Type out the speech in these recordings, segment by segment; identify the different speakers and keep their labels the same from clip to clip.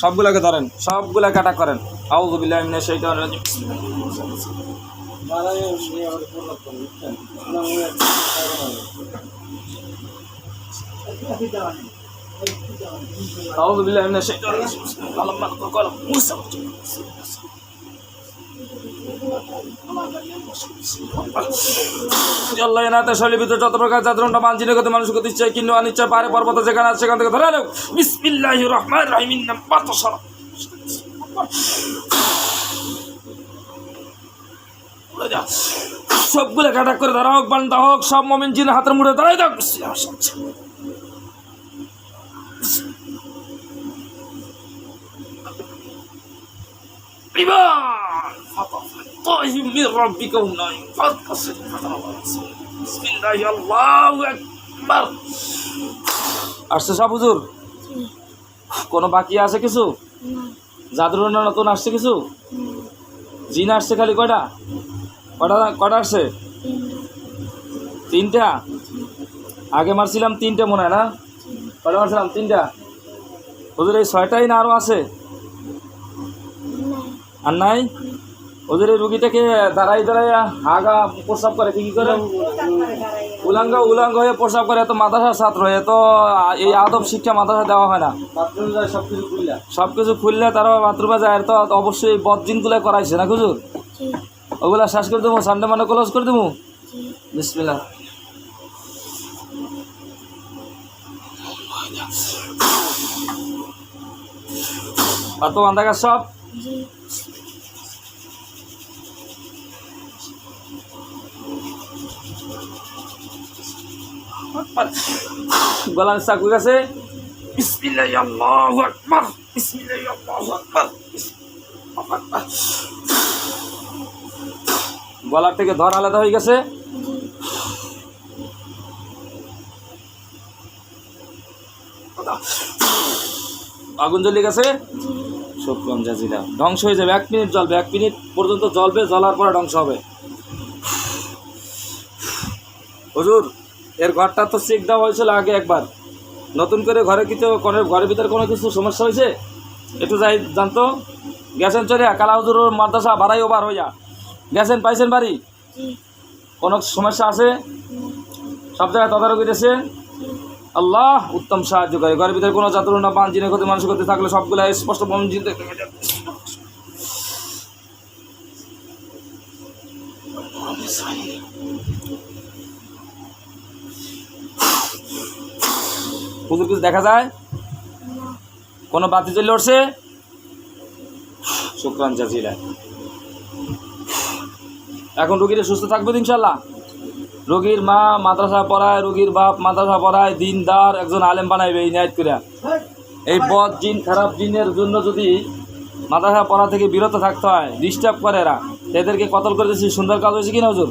Speaker 1: সবগুলাকে ধরেন সবগুলাকে অ্যাটাক করেন। আউযুবিল্লাহি মিনাশ শাইতানির রাজিম। আউযুবিল্লাহি মিনাশ শাইতানির পর্বত সবগুলো কাটা করে ধরা হোক, বান্দা হোক, সব মমিন জিনে হাতের মুড়ে দাঁড়াই দাও বিসমিল্লাহ عباد طائف من ربك والنعيم فانتصر بسم الله الله আকবার আসছে সব হুজুর কোনো বাকি আছে কিছু জাদুর নতুন আসছে কিছু জিন আসছে খালি কয়টা কটা কটা আসছে তিনটা আগে মারছিলাম তিনটে মনে হয় না কটা মারছিলাম তিনটা হুজুর এই ছয়টাই না আরও আছে আর নাই ওদের এই রুগীটাকে দাঁড়াই দাঁড়াই হাগা প্রসাব করে কি কি করে? উলাঙ্গ উলাঙ্গ হয়ে প্রসাব করে এত মাদ্রাসার ছাত্র এত এই আদব শিক্ষা মাদ্রাসা দেওয়া হয় না। সব কিছু খুললে? তারা বাথরুমে যায় তো অবশ্যই বদজিনগুলো করাইছে না খুজুর ওগুলা শেষ করে দেবো সানডে মানে ক্লোজ করে দেবো? বিসমিল্লাহ। আর তো আন্দাগার সব? গলার চাকু গেছে গলার থেকে ধর আলাদা হয়ে গেছে আগুন জ্বলে গেছে শুক্রন জাজিরা ধ্বংস হয়ে যাবে এক মিনিট জ্বলবে এক মিনিট পর্যন্ত জ্বলবে জ্বলার পরে ধ্বংস হবে হুজুর এর ঘরটা তো চেক দেওয়া হয়েছিল আগে একবার। নতুন করে ঘরে কিছু ঘরের ভিতরে কোনো কিছু সমস্যা হয়েছে? একটু যাই জানতো? গেছেন চলে কালা হুজুর মাদ্রাসা বাড়াই ওবার হইয়া। গেছেন পাইছেন বাড়ি? কোনো সমস্যা আছে? সব জায়গায় তদারকি দিয়েছে আল্লাহ উত্তম সাহায্য করে। ঘরের ভিতরে কোনো জাতুর না পান জিনে ক্ষতি মানুষ করতে থাকলে সবগুলো স্পষ্ট মন হুজুর কিছু দেখা যায়? কোনো বাতি জ্বলে উঠছে শুক্রান জাজিলা এখন রুগীরা সুস্থ থাকবে ইনশাল্লাহ রোগীর মা মাদ্রাসা পড়ায়, রোগীর বাপ মাদ্রাসা পড়ায়, দিনদার একজন আলেম বানাইবে এই ন্যায় করে এই বদ জিন, খারাপ জিনের জন্য যদি মাদ্রাসা পড়া থেকে বিরত থাকতে হয় ডিস্টার্ব করে এরা এদেরকে কতল করে দিচ্ছি সুন্দর কাজ হয়েছে কিনা হুজুর?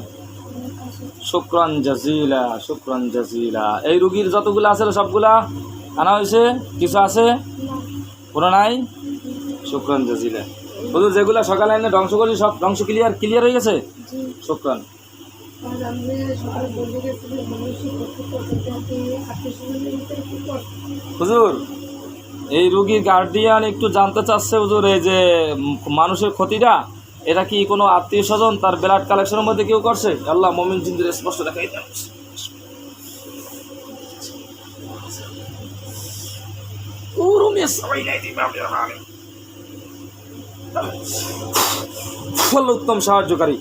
Speaker 1: শুক্রান জাজিলা শুক্রান জাজিলা। এই রুগীর যতগুলো আছে সবগুলা? আনা হয়েছে? কিছু আছে? কোনো নাই? শুক্রান জাজিলা। হুজুর যেগুলো সকালে এনে ধ্বংস করছি সব ধ্বংস ক্লিয়ার ক্লিয়ার হয়ে গেছে? শুক্রান। হুজুর এই রুগীর গার্ডিয়ান একটু জানতে চাচ্ছে হুজুর এই যে মানুষের ক্ষতিটা? এটা কি কোনো আত্মীয় স্বজন তার ব্লাড কালেকশনের মধ্যে কেউ করছে? আল্লাহ মমিন জিন্দির স্পষ্ট দেখাই দেন। উত্তম সাহায্যকারী।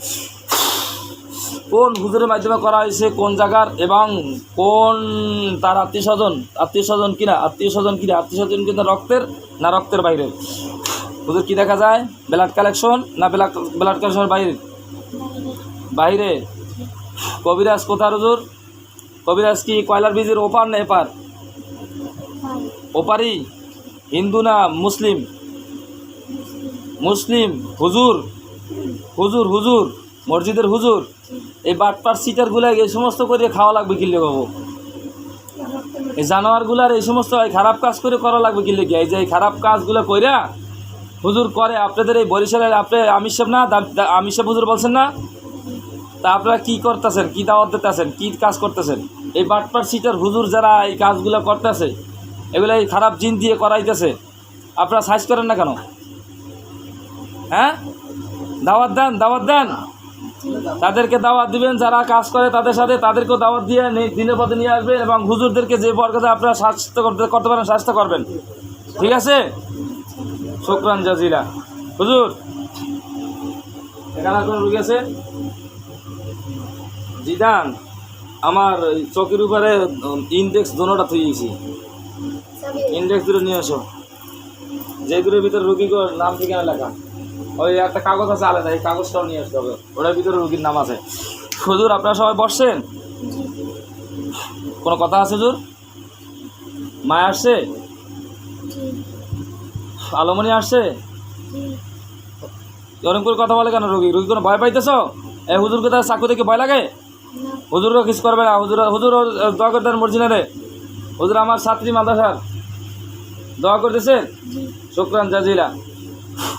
Speaker 1: কোন হুজুরের মাধ্যমে করা হয়েছে, কোন জায়গার, এবং কোন তার আত্মীয় স্বজন আত্মীয় স্বজন কিনা, আত্মীয় স্বজন কিনা, আত্মীয় স্বজন কিন্তু রক্তের না রক্তের বাইরে? হুজুর, কি দেখা যায়? ব্লাড কালেকশন না ব্লাড ব্লাড কালেকশনের বাইরে? বাইরে। কবিরাজ কোথার হুজুর? কবিরাজ কি কয়লার বীজের ওপার না এপার? ওপারই? হিন্দু না মুসলিম? মুসলিম। হুজুর হুজুর হুজুর, মসজিদের হুজুর, এই বাটপার সিটারগুলা এই সমস্ত করে খাওয়া লাগবে কিনলে বাবু। এই জানোয়ারগুলার এই সমস্ত খারাপ কাজ করে করা লাগবে কিনলে কি? এই যে এই খারাপ কাজগুলো কইরা হুজুর করে, আপনাদের এই বরিশালের আপনি আমির সাহেব না? আমির সাহেব হুজুর বলছেন না? তা আপনারা কী করতেছেন? কী দাওয়াত দিতেছেন? কী কাজ করতেছেন? এই বাটপার সিটার হুজুর যারা এই কাজগুলো করতেছে, এগুলো এই খারাপ জিন দিয়ে করাইতেছে, আপনারা সাইজ করেন না কেন? হ্যাঁ? দাওয়াত দেন দাওয়াত দেন। তাদেরকে দাওয়াত দিবেন, যারা কাজ করে তাদের সাথে, তাদেরকেও দাওয়াত দিয়ে দিনের পথে নিয়ে আসবেন এবং হুজুরদেরকে যে বরকতে আপনারা স্বাস্থ্য করতে করতে পারেন স্বাস্থ্য করবেন। ঠিক আছে? শুক্রান জাজিলা। হুজুর এখানে কোনো রুগী আছে? জিদান আমার চোখের উপরে ইন্ডেক্স দোনোটা গেছি। ইন্ডেক্স দুটো নিয়ে এসো যেগুলোর ভিতরে রুগীর নাম ঠিকানা লেখা। ওই একটা কাগজ আছে আলাদা এই কাগজটাও নিয়ে আসতে হবে। ওটার ভিতরে রুগীর নাম আছে। হুজুর আপনারা সবাই বসছেন? কোনো কথা আছে হুজুর? মায় আসছে? আলমনি আসছে? এরকম করে কথা বলে কেন রুগী? রুগী কোনো ভয় পাইতেছ? এ হুজুরকে তার চাকু দেখে ভয় লাগে? হুজুরও কিছু করবে না। হুজুর হুজুর দোয়া করে দেন রে। হুজুর আমার ছাত্রী মাদ্রাসার। দোয়া করতেছে শুক্রান জাজিলা।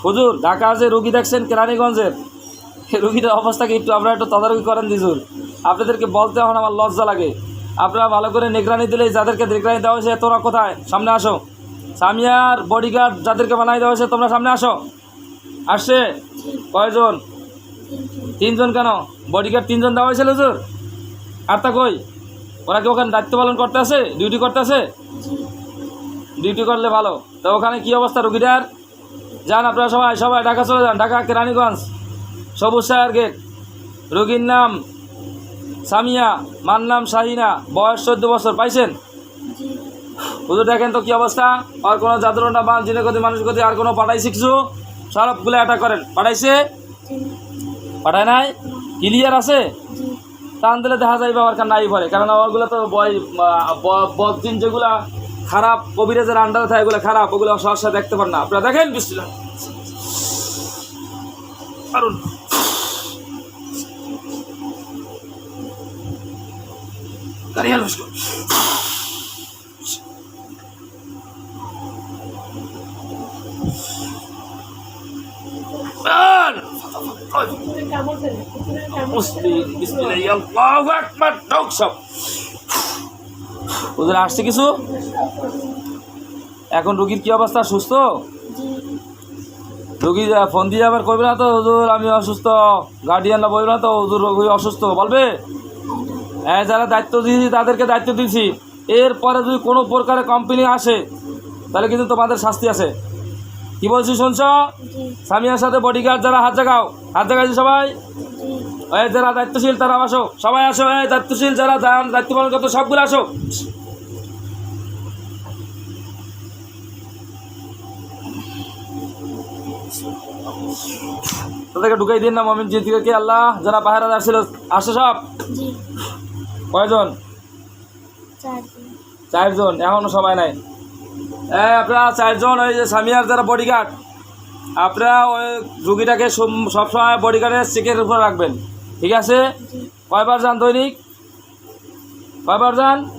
Speaker 1: হুজুর, ঢাকা যে রুগী দেখছেন কেরানীগঞ্জের রুগীটার অবস্থাকে একটু আপনারা একটু তদারকি করেন দিজুর আপনাদেরকে বলতে এখন আমার লজ্জা লাগে। আপনারা ভালো করে নিগরানি দিলে যাদেরকে নিগরানি দেওয়া হয়েছে, তোরা কোথায়? সামনে আসো। সামিয়ার বডিগার্ড যাদেরকে বানাই দেওয়া হয়েছে, তোমরা সামনে আসো। আসছে কয়জন? তিনজন কেন? বডিগার্ড তিনজন দেওয়া হয়েছিল হুজুর। আর তা কই? ওরা কি ওখানে দায়িত্ব পালন করতে আছে? ডিউটি করতে আছে? ডিউটি করলে ভালো। তো ওখানে কি অবস্থা রুগীটার যান আপনারা সবাই সবাই ঢাকা চলে যান। ঢাকা কেরানীগঞ্জ সবুজ সায়ার গেট রুগীর নাম সামিয়া, মার নাম শাহিনা, বয়স চোদ্দ বছর, পাইছেন? হুজুর দেখেন তো কি অবস্থা। আর কোনো জাদুর না বা জিনের গতি, মানুষের গতি, আর কোনো পাঠাই শিখছু? সবগুলো অ্যাটাক করেন। পাঠাইছে? পাঠায় নাই? ক্লিয়ার আছে? টান দিলে দেখা যাইবে আমার কাছে নাই পরে। কারণ ওগুলো তো বয় বদিন যেগুলা খারাপ, কবিরাজের আন্ডারে থাকে এগুলো খারাপ, ওগুলো সহসা দেখতে পান না। আপনারা দেখেন আরুন দাঁড়িয়ে ওদের আসছে কিছু? এখন রুগীর কি অবস্থা সুস্থ? রুগী ফোন দিয়ে আবার করবে না তো হুজুর আমি অসুস্থ। গার্ডিয়ানরা বলবে না তো হুজুর রোগী অসুস্থ বলবে? হ্যাঁ যারা দায়িত্ব দিয়েছি তাদেরকে দায়িত্ব দিয়েছি। এরপরে যদি কোনো প্রকারে কোম্পানি আসে তাহলে কিন্তু তোমাদের শাস্তি আছে। কি বলছি শুনছ? সামিয়ার সাথে বডিগার্ড যারা হাত জাগাও। হাত জাগাইছি সবাই? এই যারা দায়িত্বশীল তারা আসো। সবাই আসো এই দায়িত্বশীল যারা দায়িত্ব পালন করতো সবগুলো আসো। তাদেরকে ঢুকাই দিন না মমিন জিদিকে আল্লাহ? যারা পাহারা আসছিল আসো সব? কয়জন?
Speaker 2: চারজন
Speaker 1: এখনও সময় নাই। আপনারা চারজন ওই যে সামিয়ার যারা বডিগার্ড আপনারা ওই রুগীটাকে সব- সবসময় বডিগার্ডের চেকের উপর রাখবেন। ঠিক আছে? কয়বার যান দৈনিক? কয়বার যান?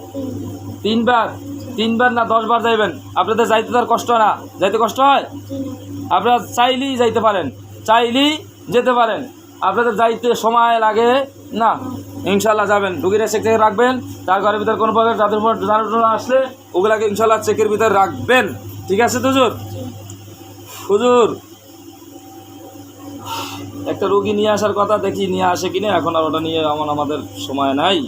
Speaker 1: তিনবার। তিনবার না, দশবার যাইবেন। আপনাদের যাইতে তার কষ্ট না। যাইতে কষ্ট হয়? আপনারা চাইলেই যাইতে পারেন। চাইলেই যেতে পারেন। আপনাদের যাইতে সময় লাগে না ইনশাল্লাহ যাবেন। রুগীরা চেক থেকে রাখবেন, তার ঘরের ভিতরে কোনো প্রকার যাদের উপর জানানো আসলে ওগুলাকে ইনশাল্লাহ চেকের ভিতরে রাখবেন। ঠিক আছে তো হুজুর? হুজুর, একটা রুগী নিয়ে আসার কথা দেখি, নিয়ে আসে কিনা? এখন আর ওটা নিয়ে এমন আমাদের সময় নাই।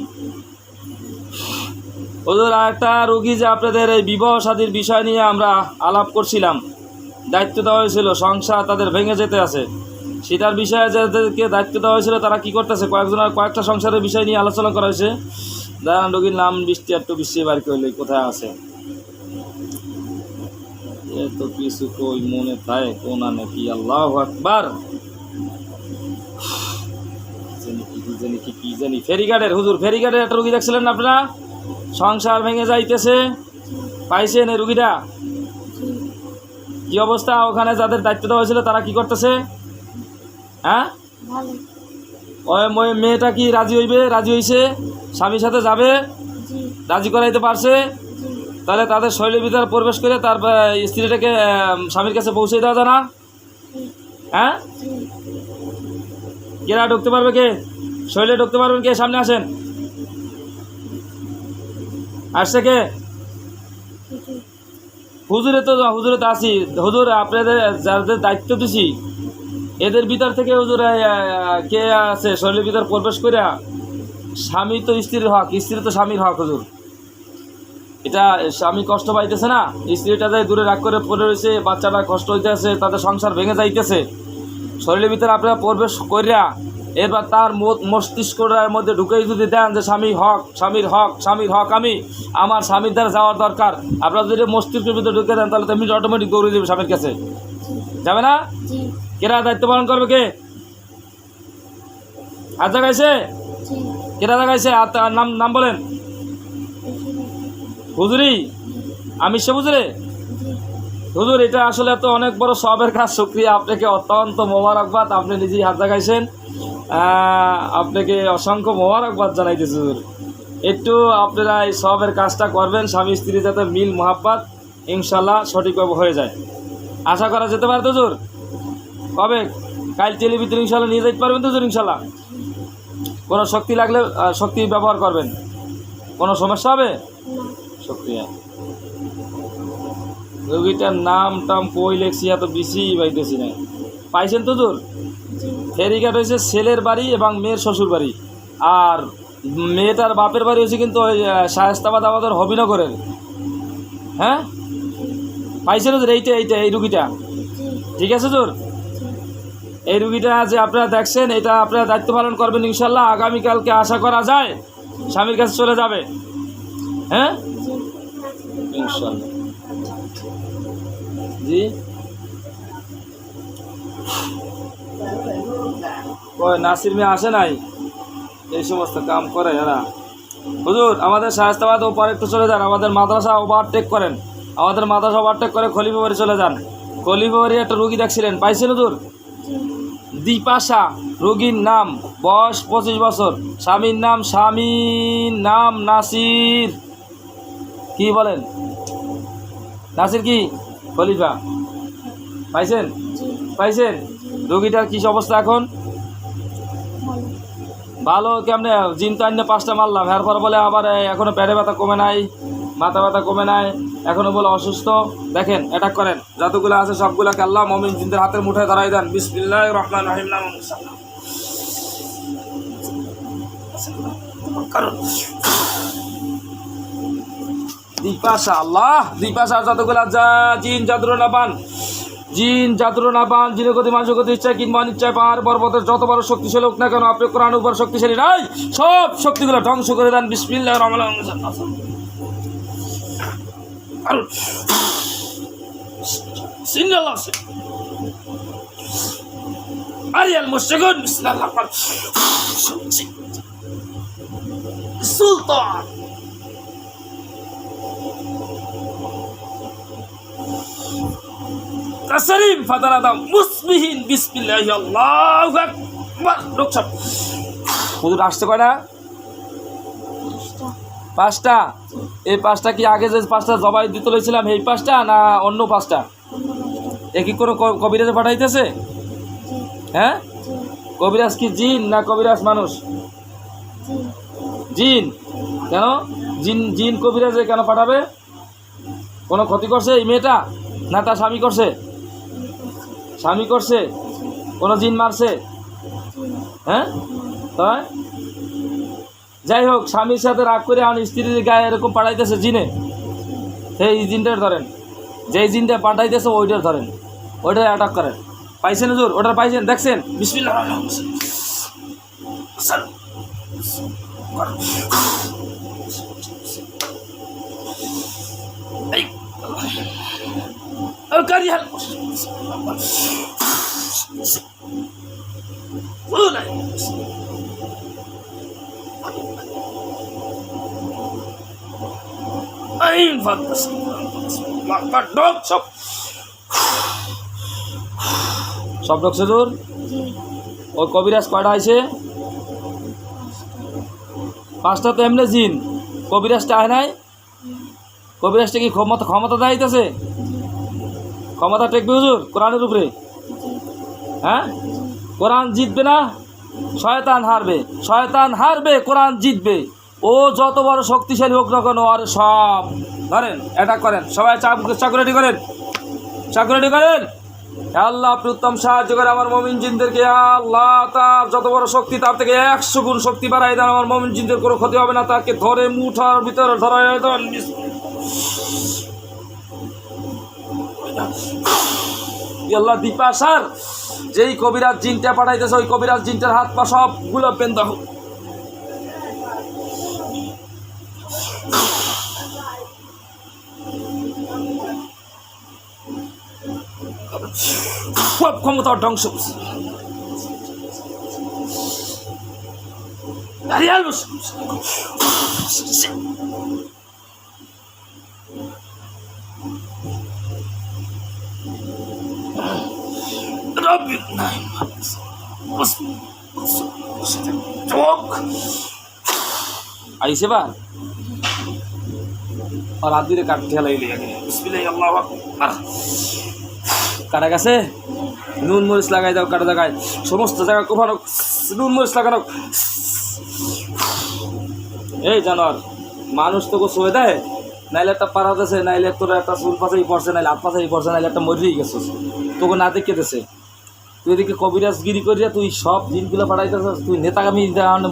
Speaker 1: হুজুর আর একটা রুগী যে আপনাদের এই বিবাহ সাদীর বিষয় নিয়ে আমরা আলাপ করছিলাম, দায়িত্ব দেওয়া হয়েছিল, সংসার তাদের ভেঙে যেতে আছে। সেটার বিষয়ে যাদেরকে দায়িত্ব দেওয়া হয়েছিল, তারা কি করতেছে? কয়েকজনের কয়েকটা সংসারের বিষয় নিয়ে আলোচনা করা হয়েছে। দাঁড়ান রোগীর নাম, বৃষ্টি, একটু বৃষ্টি বার করলে কোথায় আছে? এ তো কিছু কই মনে থাকে, কোনা নাকি জানি কি কি জানি। ফেরিঘাটের, হুজুর, ফেরিঘাটের একটা রুগী দেখছিলেন না আপনারা? সংসার ভেঙে যাইতেছে। পাইছেন এই রুগীটা? কি অবস্থা? ওখানে যাদের দায়িত্ব দেওয়া হয়েছিল, তারা কি করতেছে? হ্যাঁ? ওই মেয়েটা কি রাজি হইবে? রাজি হইছে? স্বামীর সাথে যাবে? রাজি করাইতে পারছে? তাহলে তাদের শৈলীর ভিতরে প্রবেশ করে তার স্ত্রীটাকে স্বামীর কাছে পৌঁছে দেওয়া যায় না হ্যাঁ? কেরা ঢুকতে পারবে কে? শৈলে ঢুকতে পারবেন কে? সামনে আসেন। আসছে কে? হুজুরে তো হুজুরে তো আছি। হুজুর আপনাদের যাদের দায়িত্ব দিছি। এদের ভিতর থেকে কে আছে? শরীরের ভিতর প্রবেশ করে স্বামী তো স্ত্রীর হক, স্ত্রী তো স্বামীর হক হুজুর। এটা স্বামী কষ্ট পাইতেছে না, স্ত্রীটা যাই দূরে রাগ করে পড়ে রয়েছে, বাচ্চাটা কষ্ট হইতেছে, তাদের সংসার ভেঙে যাইতেছে। শরীরের ভিতরে আপনারা প্রবেশ করিয়া এবার তার মস্তিষ্কটার মধ্যে ঢুকেই যদি দেন যে স্বামী হক, স্বামীর হক স্বামীর হক, আমি আমার স্বামীর দ্বারা যাওয়ার দরকার। আপনারা যদি মস্তিষ্কের ভিতরে ঢুকে দেন, তাহলে তেমনি অটোমেটিক দৌড়ে দেবে স্বামীর কাছে। যাবে না? কেরা দায়িত্ব পালন করবে কে? হাত জাগাইছে?
Speaker 2: জি।
Speaker 1: কেরা জাগাইছে? আর তার নাম নাম বলেন। হুজুরি? আমি সে হুজুরে?
Speaker 2: জি
Speaker 1: হুজুর এটা আসলে তো অনেক বড় সবের কাজ। শুক্রিয়া আপনাকে অত্যন্ত মোবারকবাদ। আপনি নিজেই হাত দেখাইছেন আপনাকে অসংখ্য মোবারকবাদ জানাইতেছি হুজুর। একটু আপনারা এই সবের কাজটা করবেন। স্বামী স্ত্রী যাতে মিল মোহাব্বাত ইনশাল্লাহ সঠিকভাবে হয়ে যায়। আশা করা যেতে পারে তো হুজুর? কবে কাল টেলিভিশন ইনশাল্লাহ নিয়ে যেতে পারবেন তো ইনশাল্লাহ কোনো শক্তি লাগলে শক্তি ব্যবহার করবেন। কোনো সমস্যা হবে? শক্তি রোগীটার নাম টাম কই লেখছি, এত বেশি পাইতেছি না। পাইছেন তো
Speaker 2: জি
Speaker 1: ফেরিঘাট হয়েছে ছেলের বাড়ি এবং মেয়ের শ্বশুর বাড়ি। আর মেয়েটার বাপের বাড়ি হয়েছে কিন্তু ওই শায়েস্তাবাদ আমাদের হবিনগরের। হ্যাঁ? পাইছেন তো এইটা এইটা, এই রুগীটা। ঠিক আছে তোর এই রুগীটা যে আপনারা দেখছেন, এটা আপনারা দায়িত্ব পালন করবেন ইনশাল্লাহ। আগামীকালকে আশা করা যায় স্বামীর কাছে চলে যাবে। হ্যাঁ?
Speaker 2: জি?
Speaker 1: নাসির মেয়ে আসে নাই? এই সমস্ত কাম করে এরা। হুজুর, আমাদের শায়স্তাবাদ ওপার একটু চলে যান। আমাদের মাদ্রাসা ওভারটেক করেন। আমাদের মাদ্রাসা ওভারটেক করে খলিফা বাড়ি চলে যান। খলিফা বাড়ি একটা রুগী দেখছিলেন। পাইছেন হুজুর? দিপাশা রোগীর নাম বয়স পঁচিশ বছর। স্বামীর নাম স্বামীর নাম নাসির। কি বলেন? নাসির কি? খলিফা। পাইছেন? পাইছেন? রোগীটার কি অবস্থা এখন?
Speaker 2: ভালো
Speaker 1: কেমনে? জিন তো পাঁচটা মারলাম। এরপর বলে আবার এই, এখনও পেটে ব্যথা কমে নাই মাথা ব্যথা কমে নাই। এখনও বলে অসুস্থ। দেখেন অ্যাটাক করেন। যতগুলো আছে সবগুলোকে আল্লাহ মমিন জিনদের হাতের মুঠায় দাঁড়াই দেন। বিসমিল্লাহ রহমান রহিম কারণ দিপাশা আল্লাহ দিপাশা যতগুলা যা, জিন জাদুর নাবান জিন জাদুর নাবান জিনের গতি, মানুষের গতি, ইচ্ছায় কিংবা ইচ্ছায় পাহাড়, পর্বতের যত বড় শক্তিশালী হোক না কেন, আপনি কোরআন উপর শক্তিশালী নাই। সব শক্তিগুলো ধ্বংস করে দেন। বিসমিল্লাহ রহমান সিন্নাল্লাহ আরিয়াল মুশরিকুন বিসমিল্লাহ সুলতান তাসরিম ফাতারাদা মুসবিহিন বিসমিল্লাহি আল্লাহু আকবার লোকসব হুজুর আসতে পারে না?
Speaker 2: পাঁচটা।
Speaker 1: এই পাঁচটা কি আগে যে পাঁচটা জবাই দিতে লইছিলাম এই পাঁচটা না অন্য পাঁচটা? এ কি কোনো কবিরাজে পাঠাইতেছে? হ্যাঁ? কবিরাজ কি জিন না কবিরাজ মানুষ? জিন। কেন? জিন জিন কবিরাজে কেন পাঠাবে? কোনো ক্ষতি করছে এই মেয়েটা? না তার স্বামী করছে? স্বামী করছে? কোনো জিন মারছে? হ্যাঁ? তাই? যাই হোক, স্বামীর সাথে রাগ করে আমার স্ত্রীর গায়ে এরকম পাঠাইতেছে জিনে। সেই জিনটার ধরেন, যেই জিনটা পাঠাইতেছে ওইটার ধরেন ওইটার অ্যাটাক করেন। পাইছেন হুজুর? ওটার পাইছেন? দেখছেন? বিসমিল্লাহ Ayun, fantastic. Makadok, সব? ডক সেজুর
Speaker 2: জি
Speaker 1: ওই কবিরাজ কয়টা আছে পাঁচটা তো এমনি জিন। কবিরাজটা আয় নাই। কবিরাজটা কি ক্ষমতা ক্ষমতা দেখাইতেছে? ক্ষমতা টেকবে হুজুর কোরআনের উপরে। হ্যাঁ? কোরআন জিতবে না শয়তান হারবে। শয়তান হারবে কোরআন জিতবে। ও যত বড় শক্তিশালী হোক না কেন, আর সব, ধরেন অ্যাটাক করেন। সবাই চাকুরেটি করেন। চাকুরেটি করেন। আল্লাহ, আপনি উত্তম সাহায্য করে আমার মমিন জিনদেরকে। আল্লাহ, তার যত বড় শক্তি, তার থেকে একশো গুণ শক্তি বাড়াই দেন। আমার মমিন জিনদের কোনো ক্ষতি হবে না, তাকে ধরে মুঠার ভিতরে ধরে আল্লাহ, দীপা স্যার যেই কবিরাজ জিনটা পাঠাইতেছে, ওই কবিরাজ জিনটার হাত পা সবগুলো পেন দেখো সব ক্ষমতা ধ্বংস করছে। দাঁড়িয়ে আলো। রবি নাই চোখ আইসে বা আর হাত দিয়ে কাট ঠেলাই লিয়ে গেলে বিসমিল্লাহ আল্লাহু আকবার কাটা গেছে নুন মরিচ লাগাই দাও কাটা জায়গায়। সমস্ত জায়গা কোফানো নুন মরিচ লাগানো এই জানোয়ার, মানুষ তোকে শুয়ে দেয় নাইলে একটা পাড়া দেছে নাইলে তোর একটা চুল পাশাই পড়ছে নাইলে হাত পাশাই পড়ছে নাইলে একটা মরেই গেছিস। তোকে না দেখে দেছে। তুই এদিকে কবিরাজগিরি করিয়া তুই সব দিনগুলো পাঠাইতেছিস তুই নেতাগামি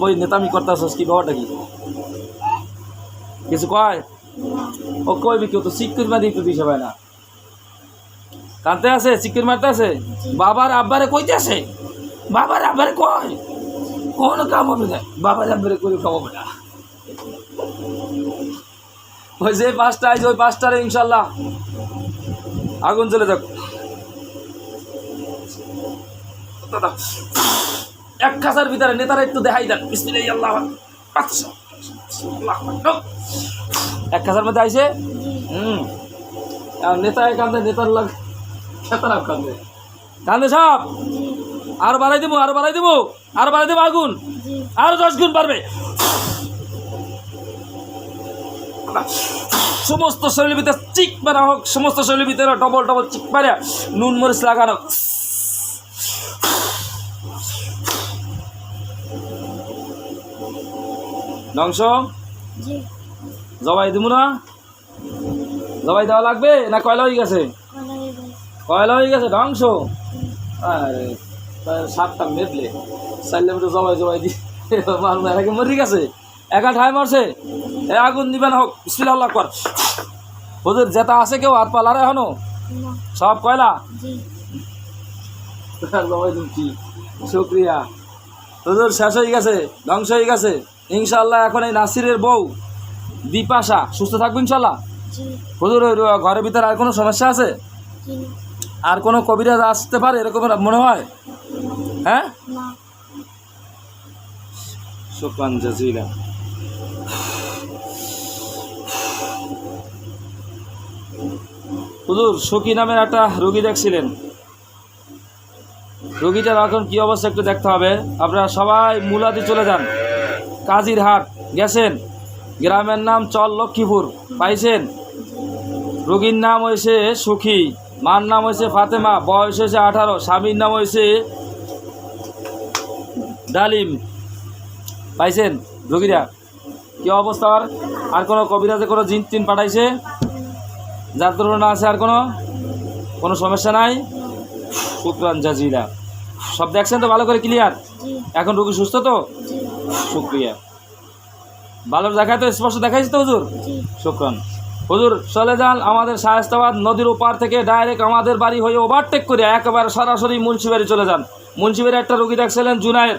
Speaker 1: বই নেতামি করতেছিস, কি ব্যাপারটা কি? কিছু কয়? ও কইবি কেউ তো সিকিউর মারি তো দিছে ভাই না। কানতে আছে, চিকেন মারতে আছে? বাবার আব্বারে কইতে আছে? বাবার আব্বারে কয়? কোন কাম হবে না। বাবার আব্বারে করে কাম হবে না। ওই যে পাঁচটা আইজ ওই পাঁচটারে ইনশাল্লাহ আগুন চলে যাক। এক কাছার ভিতরে নেতারা একটু দেখাই দেন। এক কাছার মধ্যে আইছে? হুম। নেতা কান্দে নেতার লাগ কান্দে সব। আর বাড়াই দেবো আর বাড়াই দেবো আর বাড়াই দেবো আগুন।
Speaker 2: জি।
Speaker 1: আরও দশ গুণ পারবে সমস্ত শরীরের ভিতরে চিক মারা হোক সমস্ত শরীরের ভিতরে ডবল ডবল চিক মারা নুন মরিচ লাগানো। ধ্বংস? জবাই দিব না? জবাই দেওয়া লাগবে? না কয়লা হয়ে গাছ? কয়লা হয়ে গেছে ধ্বংস? আরে সাতটা মেদলে চাইলে আমি তো জবাই জবাই দি মারবো এর আগে মরি গেছে। একা ঠাই মারছে। এ আগুন দিবেন হোক বিসমিল্লাহ আল্লাহ কর। ওদের জেতা আছে কেউ হাত পালারে
Speaker 2: এখনও?
Speaker 1: সব কয়লা? জবাই কি? শুক্রিয়া। তোদের শেষ হয়ে গেছে ধ্বংস হয়ে গেছে। ইনশাল্লাহ এখন এই নাসিরের বউ বিপাশা সুস্থ থাকবে ইনশাল্লাহ হুজুর ঘরের ভিতরে আর কোনো সমস্যা আছে? আর কোনো কবিরাজ আসতে পারে এরকম মনে হয়? হ্যাঁ?
Speaker 2: না
Speaker 1: শুক্রান জাজিলা। হুজুর সখী নামের একটা রোগী দেখছিলেন। রোগীটার এখন কি অবস্থা একটু দেখতে হবে। আপনারা সবাই মুলাদি চলে যান। কাজীর হাট গেছেন? গ্রামের নাম চল লক্ষ্মীপুর পাইছেন? রোগীর নাম হয়েছে সখী। মার নাম হয়েছে ফাতেমা বয়স হয়েছে আঠারো স্বামীর নাম হয়েছে ডালিম। পাইছেন? রোগীরা কি অবস্থা আর? আর কোনো কবিরাজে কোনো জিন টিন পাঠাইছে? যার তুলনা আছে আর কোনো? কোনো সমস্যা নাই? শুক্রান জাজিরা। সব দেখছেন তো ভালো করে ক্লিয়ার এখন রোগী সুস্থ তো? শুক্রিয়া। ভালো দেখায় তো স্পষ্ট দেখাইছে তো হুজুর? শুক্রান। হুজুর, চলে যান আমাদের শায়স্তাবাদ নদীর ওপার থেকে ডাইরেক্ট আমাদের বাড়ি হয়ে ওভারটেক করে একেবারে সরাসরি মুন্সিবাড়ি চলে যান। মুন্সিবাড়ি একটা রুগী দেখছিলেন জুনায়ের